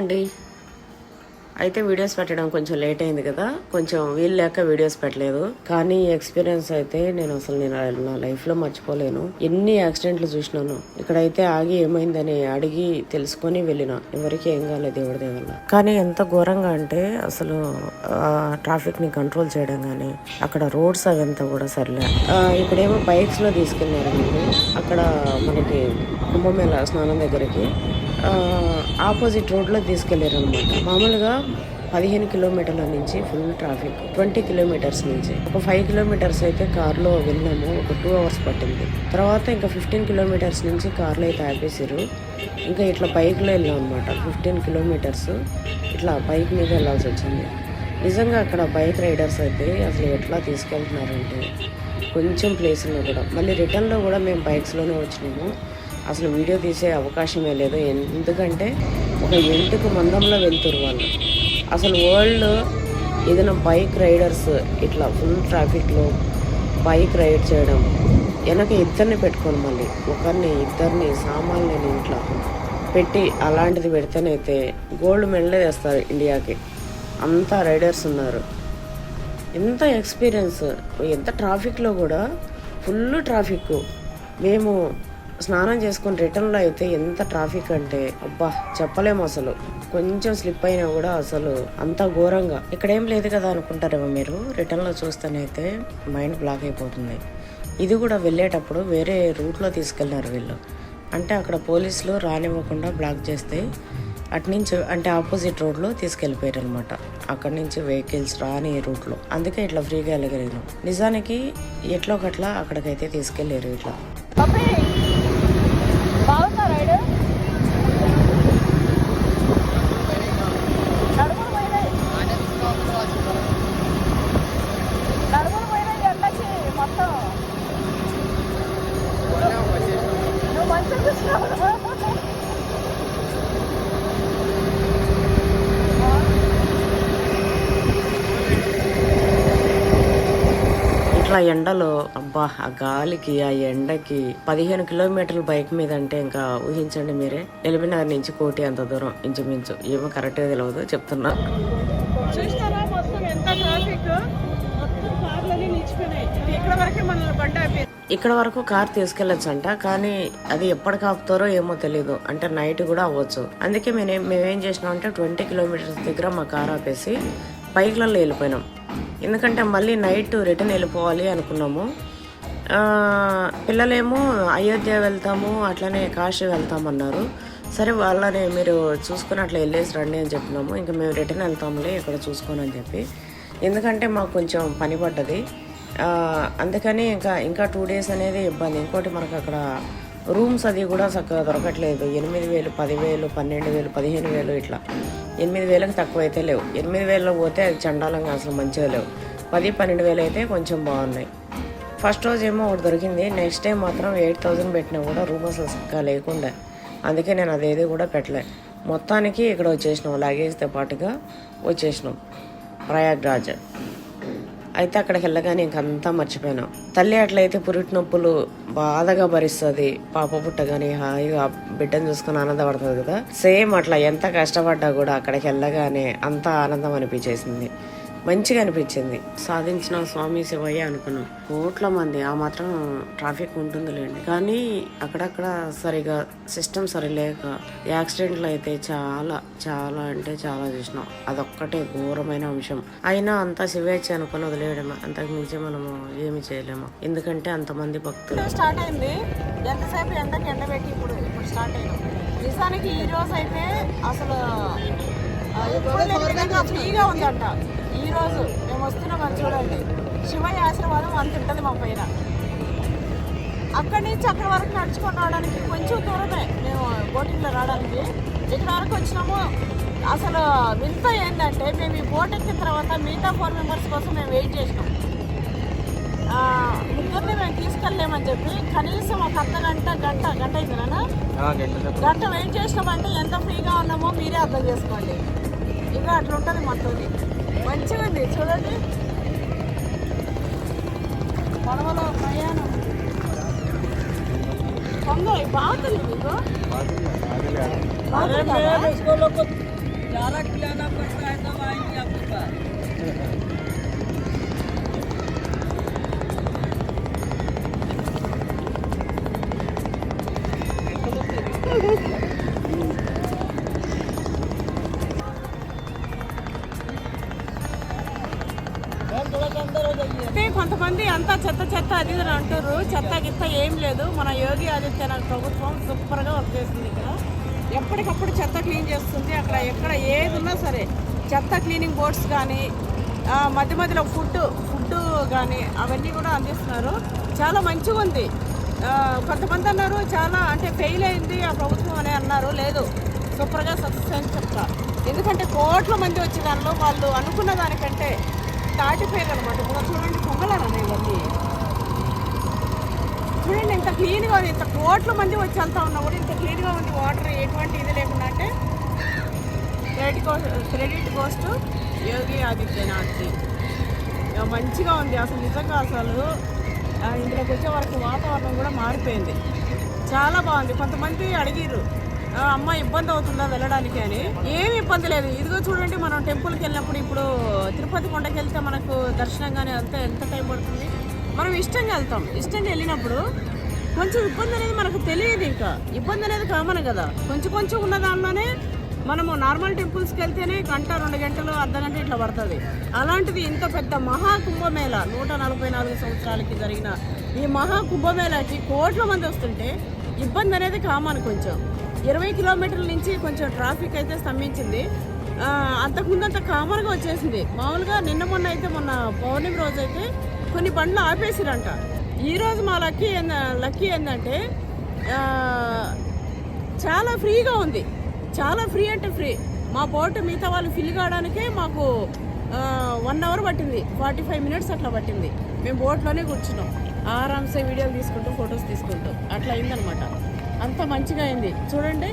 అండి? అయితే వీడియోస్ పెట్టడం కొంచెం లేట్ అయింది కదా. కొంచెం వీలు లేక వీడియోస్ పెట్టలేదు. కానీ ఈ ఎక్స్పీరియన్స్ అయితే నేను అసలు నేను నా లైఫ్లో మర్చిపోలేను. ఎన్ని యాక్సిడెంట్లు చూసినాను. ఇక్కడైతే ఆగి ఏమైందని అడిగి తెలుసుకొని వెళ్ళిన. ఎవరికి ఏం కాలేదు దేవుడి దేవుళ్ళ కానీ ఎంత ఘోరంగా అంటే అసలు ట్రాఫిక్ని కంట్రోల్ చేయడం కానీ అక్కడ రోడ్స్ అవంతా కూడా సర్లే. ఇక్కడేమో బైక్స్లో అక్కడ మనకి కుంభమేళ స్నానం దగ్గరికి. ఆపోజిట్ రోడ్లో తీసుకెళ్ళారు అనమాట మామూలుగా పదిహేను కిలోమీటర్ల నుంచి ఫుల్ ట్రాఫిక్ ట్వంటీ కిలోమీటర్స్ నుంచి. ఒక ఫైవ్ కిలోమీటర్స్ అయితే కార్లో వెళ్ళాము ఒక టూ అవర్స్ పట్టింది. తర్వాత ఇంకా ఫిఫ్టీన్ కిలోమీటర్స్ నుంచి కార్లో అయితే ఆపేసారు ఇంకా ఇట్లా బైక్లో వెళ్ళాం అనమాట ఫిఫ్టీన్ కిలోమీటర్స్. ఇట్లా బైక్ మీద వెళ్ళాల్సి వచ్చింది. నిజంగా అక్కడ బైక్ రైడర్స్ అయితే అసలు ఎట్లా తీసుకెళ్తున్నారంటే కొంచెం ప్లేస్లో కూడా. మళ్ళీ రిటర్న్లో కూడా మేము బైక్స్లోనే వచ్చినాము. అసలు వీడియో తీసే అవకాశమే లేదు. ఎందుకంటే ఒక ఎంటుకు మందంలో వెళ్తురు వాళ్ళు. అసలు వరల్డ్ ఏదైనా బైక్ రైడర్స్ ఇట్లా ఫుల్ ట్రాఫిక్లో బైక్ రైడ్ చేయడం వెనక ఇద్దరిని పెట్టుకోను మళ్ళీ ఒకరిని ఇద్దరిని సామాన్లని ఇంట్లో పెట్టి అలాంటిది పెడితేనైతే గోల్డ్ మెడలే తెస్తారు ఇండియాకి. అంతా రైడర్స్ ఉన్నారు. ఎంత ఎక్స్పీరియన్స్ ఎంత ట్రాఫిక్లో కూడా ఫుల్ ట్రాఫిక్ మేము స్నానం చేసుకుని రిటర్న్లో అయితే ఎంత ట్రాఫిక్ అంటే అబ్బా చెప్పలేము అసలు. కొంచెం స్లిప్ అయినా కూడా అసలు అంత ఘోరంగా. ఇక్కడేం లేదు కదా అనుకుంటారేమో మీరు? రిటర్న్లో చూస్తేనైతే మైండ్ బ్లాక్ అయిపోతుంది. ఇది కూడా వెళ్ళేటప్పుడు వేరే రూట్లో తీసుకెళ్ళారు వీళ్ళు. అంటే అక్కడ పోలీసులు రానివ్వకుండా బ్లాక్ చేస్తే అట్నుంచి అంటే ఆపోజిట్ రోడ్లో తీసుకెళ్ళిపోయారు అనమాట అక్కడి నుంచి వెహికల్స్ రాని రూట్లో అందుకే ఇట్లా ఫ్రీగా వెళ్ళగలిగాను నిజానికి ఎట్లో ఒకట్లా అక్కడికైతే తీసుకెళ్ళారు ఇట్లా బాగుందా రైడ్ నడుములు పోయినాయి నడుములు పోయినాయి ఎండకి మొత్తం నువ్వు మంచిగా చూసినావు ఇట్లా ఎండలో అబ్బా ఆ గాలికి ఆ ఎండకి పదిహేను కిలోమీటర్ల బైక్ మీద అంటే ఇంకా ఊహించండి మీరే. ఎలిమినగర్ నుంచి కోటి అంత దూరం ఇంచుమించు. ఏమో కరెక్ట్గా తెలియదు చెప్తున్నా. ఇక్కడ వరకే మన ఇక్కడ కార్ తీసుకెళ్ళొచ్చు అంట కానీ అది ఎప్పటికి ఆపుతారో ఏమో తెలియదు అంటే నైట్ కూడా అవ్వచ్చు. అందుకే మేము మేమేం చేసినాం అంటే ట్వంటీ కిలోమీటర్స్ దగ్గర మా కార్ ఆపేసి బైక్లలో వెళ్ళిపోయినాం. ఎందుకంటే మళ్ళీ నైట్ రిటర్న్ వెళ్ళిపోవాలి అనుకున్నాము. పిల్లలేమో అయోధ్య వెళ్తాము అట్లనే కాశీ వెళ్తామన్నారు. సరే వాళ్ళని మీరు చూసుకుని అట్లా వెళ్ళేసి రండి అని చెప్పినాము. ఇంకా మేము రిటర్న్ వెళ్తాములే ఇక్కడ చూసుకొని అని చెప్పి. ఎందుకంటే మాకు కొంచెం పని పడ్డది. అందుకని ఇంకా ఇంకా టూ డేస్ అనేది ఇబ్బంది. ఇంకోటి మనకు అక్కడ రూమ్స్ అది కూడా చక్కగా దొరకట్లేదు. ఎనిమిది వేలు పదివేలు పన్నెండు వేలు పదిహేను వేలు ఇట్లా. ఎనిమిది వేలకు తక్కువ అయితే లేవు. ఎనిమిది వేలలో పోతే అది చండాలంగా అసలు మంచిగా లేవు. పది పన్నెండు వేలు అయితే కొంచెం బాగున్నాయి. ఫస్ట్ రోజు ఏమో ఒకటి దొరికింది. నెక్స్ట్ టైం మాత్రం ఎయిట్ థౌజండ్ పెట్టినా కూడా రూమ్ అసలు చక్కగా లేకుండా. అందుకే నేను అదేది కూడా పెట్టలే. మొత్తానికి ఇక్కడ వచ్చేసినాం. లగేజ్తో పాటుగా వచ్చేసినాం. ప్రయాగ్రాజ్. అయితే అక్కడికి వెళ్ళగానే ఇంకంతా మర్చిపోయినాం. తల్లి అట్లయితే పురిటి నొప్పులు బాధగా భరిస్తుంది. పాప పుట్టగానే హాయిగా బిడ్డను చూసుకుని ఆనందపడుతుంది కదా. సేమ్ అట్లా ఎంత కష్టపడ్డా కూడా అక్కడికి వెళ్ళగానే అంత ఆనందం అనిపించేసింది. మంచిగా అనిపించింది. సాధించిన స్వామి శివయ్య అనుకున్నాం. కోట్ల మంది ఆ మాత్రం ట్రాఫిక్ ఉంటుందిలేండి. కానీ అక్కడక్కడ సరిగా సిస్టమ్ సరిలేక యాక్సిడెంట్లు అయితే చాలా చాలా అంటే చాలా చూసినాం. అదొక్కటే ఘోరమైన అంశం. అయినా అంతా శివేచ్ఛ అనుకుని వదిలేయడమే? అంతకు మించి మనము ఏమి చేయలేము? ఎందుకంటే అంతమంది భక్తులు. స్టార్ట్ అయింది. ఎంతసేపు ఎండకి ఎండ పెట్టి ఇప్పుడు ఇప్పుడు స్టార్ట్ అయింది. నిజానికి ఈ రోజు అయితే అసలు ఫ్రీగా ఉందంట. ఈ రోజు మేము వస్తున్నాం అని చూడండి. శివయ్య ఆశీర్వాదం అంత ఉంటుంది మా పైన. అక్కడి నుంచి అక్కడి వరకు నడుచుకొని రావడానికి కొంచెం దూరమే మేము బోటింగ్లో రావడానికి. ఇక్కడ వరకు వచ్చినాము. అసలు వింత ఏంటంటే మేము ఈ బోట్ ఎక్కిన తర్వాత మిగతా ఫోర్ మెంబర్స్ కోసం మేము వెయిట్ చేసినాం. ముగ్గురిని మేము తీసుకెళ్ళలేమని చెప్పి కనీసం ఒక అర్ధ గంట గంట గంట అయింది నాన్న గంట వెయిట్ చేసినామంటే ఎంత ఫ్రీగా ఉన్నామో మీరే అర్థం చేసుకోండి. ఇంకా అట్లా ఉంటుంది మొత్తం మంచిగా ఉంది చూడండి పడవలో ప్రయాణం పొంగ బాగుంది మీకు బాగుందా? डायरेक्ट लेना पड़ता है तब आएंगे आपके पास అంటే అంతా చెత్త చెత్త అది అని అంటారు చెత్త గిత్త ఏం లేదు. మన యోగి ఆదిత్యనాథ్ ప్రభుత్వం సూపర్గా వర్క్ చేస్తుంది ఇక్కడ. ఎప్పటికప్పుడు చెత్త క్లీన్ చేస్తుంది. అక్కడ ఎక్కడ ఏది ఉన్నా సరే చెత్త క్లీనింగ్ బోర్డ్స్ కానీ మధ్య మధ్యలో ఫుడ్ ఫుడ్ కానీ అవన్నీ కూడా అందిస్తున్నారు. చాలా మంచిగా ఉంది. కొంతమంది అన్నారు చాలా అంటే ఫెయిల్ అయింది ఆ ప్రభుత్వం అని అన్నారు. లేదు. సూపర్గా సక్సెస్ అని చెప్తా ఎందుకంటే కోట్ల మంది వచ్చే దానిలో వాళ్ళు అనుకున్న దానికంటే దాటిపోయారు అనమాట ఇప్పుడు చూడండి పొంగలన్నా ఇవన్నీ. చూడండి ఇంత క్లీన్గా ఉంది. ఇంత కోట్ల మంది వచ్చి వెళ్తా ఉన్నా కూడా ఇంత క్లీన్గా ఉంది వాటర్. ఎటువంటి ఇది లేకుండా అంటే credit goes credit goes to Yogi ఆదిత్యనాథ్కి మంచిగా ఉంది. అసలు నిజంగా అసలు ఆ, ఇందులోకి వచ్చే వరకు వాతావరణం కూడా మారిపోయింది. చాలా బాగుంది. కొంతమంది అడిగిర్రు అమ్మ ఇబ్బంది అవుతుందా వెళ్ళడానికి అని? ఏమి ఇబ్బంది లేదు. ఇదిగో చూడండి మనం టెంపుల్కి వెళ్ళినప్పుడు ఇప్పుడు తిరుపతి కొండకి వెళ్తే మనకు దర్శనం కానీ అంతా ఎంత టైం పడుతుంది? మనం ఇష్టంగా వెళ్తాం. ఇష్టంగా వెళ్ళినప్పుడు కొంచెం ఇబ్బంది అనేది మనకు తెలియదు ఇంకా. ఇబ్బంది అనేది కామన్ కదా. కొంచెం కొంచెం ఉన్న దానిలోనే మనము నార్మల్ టెంపుల్స్కి వెళ్తేనే గంట రెండు గంటలు అర్ధ గంట ఇట్లా పడుతుంది. అలాంటిది ఇంత పెద్ద మహా కుంభమేళ నూట నలభై నాలుగు సంవత్సరాలకి జరిగిన ఈ మహాకుంభమేళకి కోట్ల మంది వస్తుంటే ఇబ్బంది అనేది కామన్ కొంచెం. ఇరవై కిలోమీటర్ల నుంచి కొంచెం ట్రాఫిక్ అయితే స్తంభించింది. అంతకుముందు అంత కామన్గా వచ్చేసింది. మామూలుగా నిన్న మొన్న అయితే మొన్న పౌర్ణమి రోజు అయితే కొన్ని బండ్లు ఆపేసిరంట. ఈరోజు మా లక్కీ ఏంద లక్కీ ఏంటంటే చాలా ఫ్రీగా ఉంది. చాలా ఫ్రీ అంటే ఫ్రీ. మా బోట్ మిగతా వాళ్ళు ఫిల్ కావడానికే మాకు వన్ అవర్ పట్టింది. ఫార్టీ ఫైవ్ మినిట్స్ అట్లా పట్టింది. మేము బోట్లోనే కూర్చున్నాం. ఆరామ్సే వీడియోలు తీసుకుంటూ ఫొటోస్ తీసుకుంటూ. అట్లా అయిందనమాట. అంత మంచిగా అయింది. చూడండి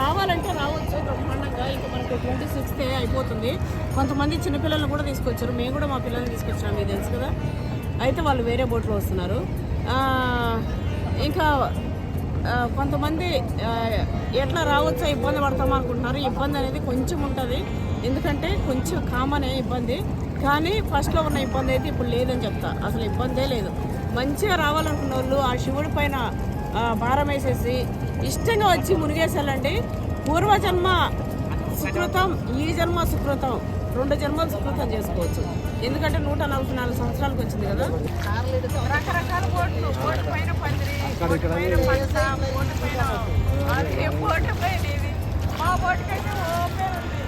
రావాలంటే రావచ్చు బ్రహ్మాండంగా. ఇంకా మనకు ట్వంటీ సిక్స్త్ అయిపోతుంది. కొంతమంది చిన్నపిల్లలు కూడా తీసుకొచ్చారు. మేము కూడా మా పిల్లల్ని తీసుకొచ్చాము మీకు తెలుసు కదా. అయితే వాళ్ళు వేరే బోట్లో వస్తున్నారు. ఇంకా కొంతమంది ఎట్లా రావచ్చో ఇబ్బంది పడతాం అనుకుంటున్నారు. ఇబ్బంది అనేది కొంచెం ఉంటుంది. ఎందుకంటే కొంచెం కామనే ఇబ్బంది. కానీ ఫస్ట్లో ఉన్న ఇబ్బంది అయితే ఇప్పుడు లేదని చెప్తా. అసలు ఇబ్బందే లేదు. మంచిగా రావాలనుకున్న వాళ్ళు ఆ శివుడి పైన భారం వేసేసి ఇష్టంగా వచ్చి మునిగేసాలండి పూర్వజన్మ సుకృతం ఈ జన్మ సుకృతం రెండు జన్మలు సుకృతం చేసుకోవచ్చు. ఎందుకంటే నూట నలభై నాలుగు సంవత్సరాలకు వచ్చింది కదా. రకరకాల బోట్లు బోటు పైన పందిరి బోటు పైన పంచ బోటు పైన అది బోటు పైన ఇది మా బోటుకి అయితే ఓపెన్ ఉంది.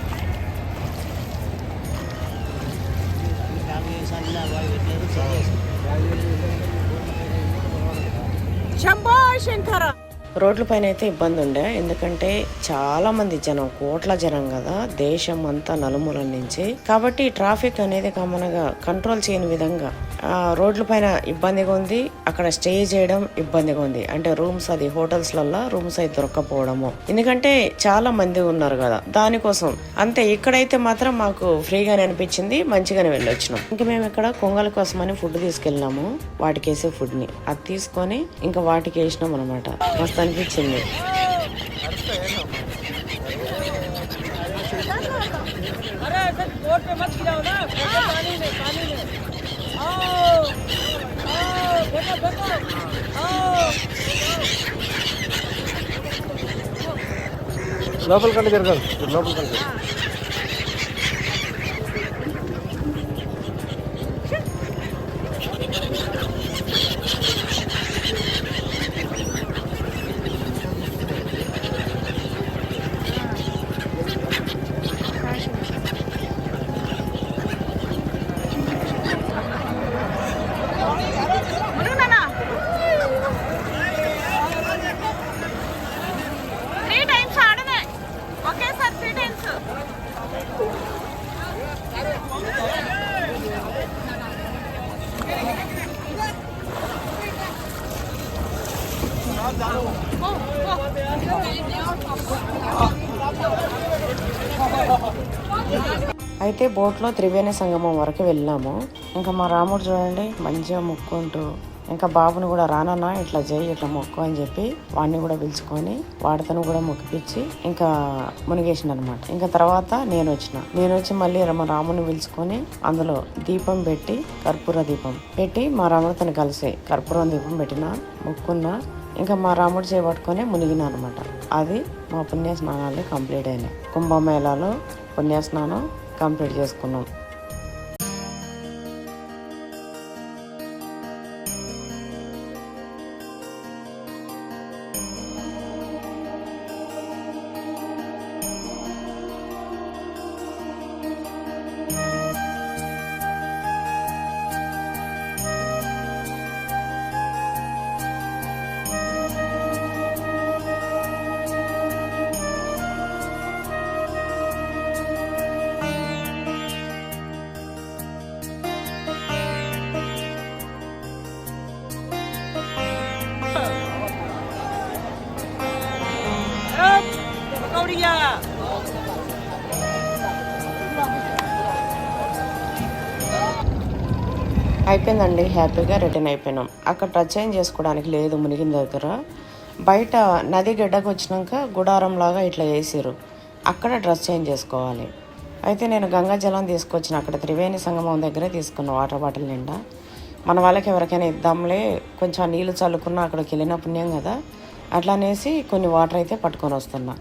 శంభో శంకర. రోడ్ల పైన అయితే ఇబ్బంది ఉండే. ఎందుకంటే చాలా మంది జనం కోట్ల జనం కదా దేశం అంతా నలుమూలం నుంచి. కాబట్టి ట్రాఫిక్ అనేది కామన్గా కంట్రోల్ చేయని విధంగా రోడ్ల పైన ఇబ్బందిగా ఉంది అక్కడ స్టే చేయడం ఇబ్బందిగా ఉంది అంటే రూమ్స్ అది హోటల్స్ లల్లో రూమ్స్ అయితే దొరకకపోవడము ఎందుకంటే చాలా మంది ఉన్నారు కదా దానికోసం అంతే ఇక్కడైతే మాత్రం మాకు ఫ్రీగానే అనిపించింది మంచిగానే వెళ్ళొచ్చినాం ఇంకా మేము ఇక్కడ కొంగల కోసమని ఫుడ్ తీసుకెళ్ళినాము వాటికి వేసే ఫుడ్ ని అది తీసుకొని ఇంకా వాటికి వేసినాం అనమాట మస్తు అనిపించింది अरे फिर बोट पे मत गिराओ ना बैठो पानी में पानी में లోపల కంటే జరగాలి లోపల కంటే బోట్లో త్రివేణి సంగమం వరకు వెళ్ళాము. ఇంకా మా రాముడు చూడండి మంచిగా ముక్కుంటూ ఇంకా బాబుని కూడా రానన్నా ఇట్లా చేయి ఇట్లా మొక్కు అని చెప్పి వాడిని కూడా పిలుచుకొని వాడితను కూడా మొక్కిపించి ఇంకా మునిగేసిన అనమాట ఇంకా తర్వాత నేను వచ్చిన. నేను వచ్చి మళ్ళీ మా రాముని పిలుచుకొని అందులో దీపం పెట్టి కర్పూర దీపం పెట్టి మా రాముడితోని కలిసి కర్పూరం దీపం పెట్టిన మొక్కున్న ఇంకా మా రాముడు చేపట్టుకొని మునిగిన అనమాట. అది మా పుణ్య స్నానాలు కంప్లీట్ అయినాయి. కుంభమేళాలో పుణ్య స్నానం కంప్లీట్ చేసుకున్నాం అయిపోయిందండి హ్యాపీగా రిటర్న్ అయిపోయినాం. అక్కడ టచ్ చేంజ్ చేసుకోవడానికి లేదు మునిగిన దగ్గర. బయట నది గడ్డకు వచ్చినాక గుడారం లాగా ఇట్లా వేసారు అక్కడ డ్రెస్ చేంజ్ చేసుకోవాలి. అయితే నేను గంగా జలం తీసుకొచ్చిన అక్కడ త్రివేణి సంగమం దగ్గరే తీసుకున్న వాటర్ బాటిల్ నిండా. మన వాళ్ళకి ఎవరికైనా ఇద్దాంలే కొంచెం నీళ్ళు చల్లుకున్నా అక్కడికి వెళ్ళిన పుణ్యం కదా. అట్లా అనేసి కొన్ని వాటర్ అయితే పట్టుకొని వస్తున్నా.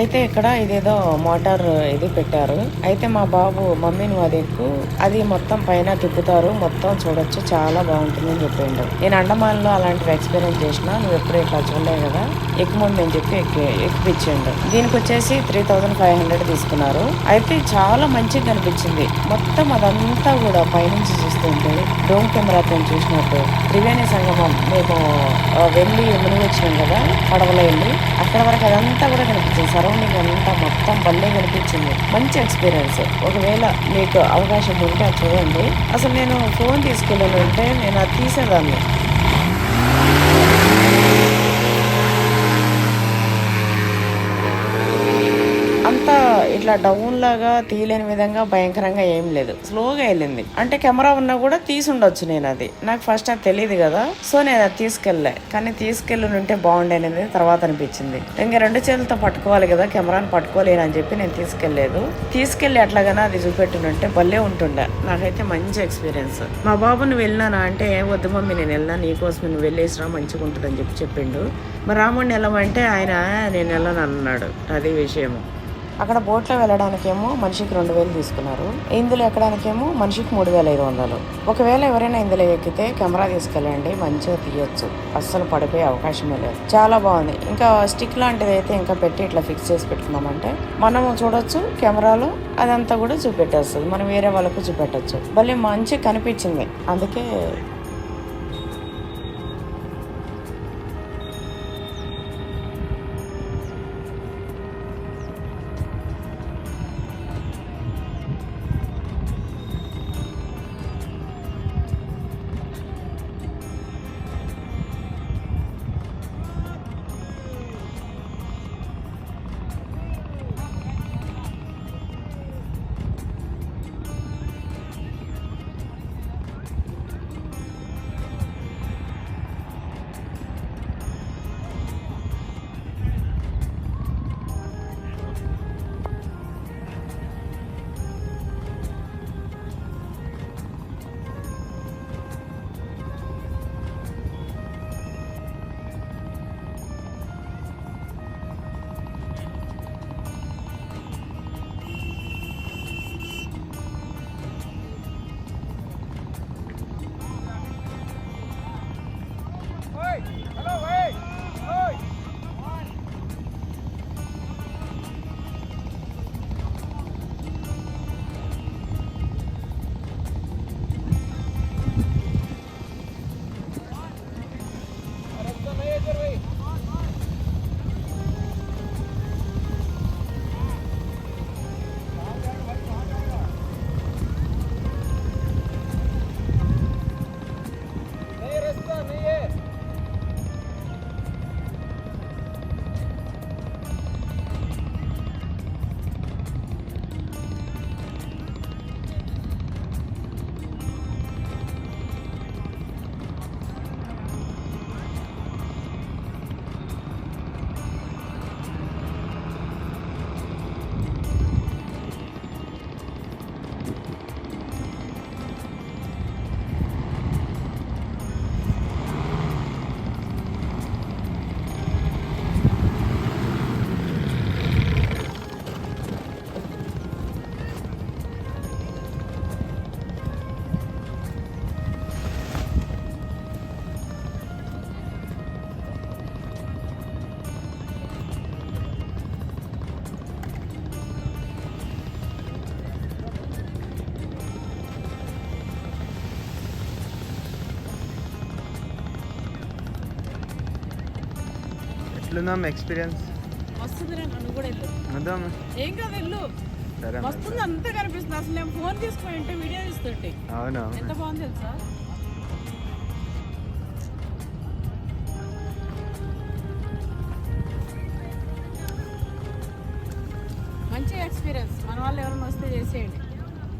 అయితే ఇక్కడ ఇదేదో మోటార్ ఇది పెట్టారు. అయితే మా బాబు మమ్మీ నువ్వు అది ఎక్కు అది మొత్తం పైన తిప్పుతారు మొత్తం చూడొచ్చు చాలా బాగుంటుంది అని చెప్పిండు నేను అండమాన్లో అలాంటివి ఎక్స్పీరియన్స్ చేసిన నువ్వు ఎప్పుడు ఇట్లా చూడలే కదా. ఎక్కుమంది అని చెప్పి ఎక్కి ఎక్కిపించిండు దీనికి వచ్చేసి త్రీ థౌజండ్ ఫైవ్ హండ్రెడ్ తీసుకున్నారు. అయితే చాలా మంచిగా కనిపించింది. మొత్తం అదంతా కూడా పైనుంచి చూస్తుంటే డ్రోన్ కెమెరాతో చూసినట్టు. త్రివేణి సంగమం మేము వెళ్ళి మునిగి వచ్చినాం కదా పడవలో వెళ్ళి. అక్కడ వరకు అదంతా కూడా కనిపించింది. సరౌండింగ్ అంతా మొత్తం భలే కనిపించింది. మంచి ఎక్స్పీరియన్స్ ఒకవేళ మీకు అవకాశం ఉంటే అది చూడండి. అసలు నేను ఫోన్ తీసుకెళ్ళాను అంటే నేను అది తీసేదాన్ని అంతా ఇట్లా డౌన్ లాగా తీయలేని విధంగా భయంకరంగా ఏం లేదు. స్లోగా వెళ్ళింది. అంటే కెమెరా ఉన్నా కూడా తీసి ఉండొచ్చు నేను అది. నాకు ఫస్ట్ అది తెలియదు కదా. సో నేను అది తీసుకెళ్ళలే కానీ తీసుకెళ్ళి ఉంటే బాగుండేది తర్వాత అనిపించింది. ఇంకా రెండు చేతులతో పట్టుకోవాలి కదా కెమెరాని పట్టుకోలేను అని చెప్పి నేను తీసుకెళ్ళేదు తీసుకెళ్ళి అట్లాగానే అది చూపెట్టినంటే భలే ఉంటుండే. నాకైతే మంచి ఎక్స్పీరియన్స్ మా బాబుని వెళ్ళినానా? అంటే వద్దు మమ్మీ నేను వెళ్ళినా. నీకోసం నువ్వు వెళ్ళేసినా మంచిగా ఉంటుంది అని చెప్పి చెప్పిండు. మరి రాముడిని వెళ్ళమంటే ఆయన నేను వెళ్ళను అన్నాడు. అది విషయము. అక్కడ బోట్లో వెళ్ళడానికేమో మనిషికి రెండు వేలు తీసుకున్నారు. ఇందులో ఎక్కడానికేమో మనిషికి మూడు వేల ఐదు వందలు. ఒకవేళ ఎవరైనా ఇందులో ఎక్కితే కెమెరా తీసుకెళ్ళండి మంచిగా తీయొచ్చు. అస్సలు పడిపోయే అవకాశమే లేదు. చాలా బాగుంది. ఇంకా స్టిక్ లాంటిది అయితే ఇంకా పెట్టి ఇట్లా ఫిక్స్ చేసి పెట్టుకున్నామంటే మనము చూడొచ్చు కెమెరాలో అదంతా కూడా చూపెట్టేస్తుంది. మనం వేరే వాళ్ళకు చూపెట్టచ్చు. భలే మంచి కనిపించింది. అందుకే ఎట్లుందాం ఎక్స్పీరియన్స్? నువ్వు కూడా వెళ్ళు. వద్దాం. ఏం కాదు వెళ్ళు. సరే మరి. వస్తుంది అంతా కనిపిస్తుంది. అసలు నేను ఫోన్ తీసుకుని ఉంటే వీడియో తీస్తుంటే. అవునా? ఎంత బాగుంది తెలుసా?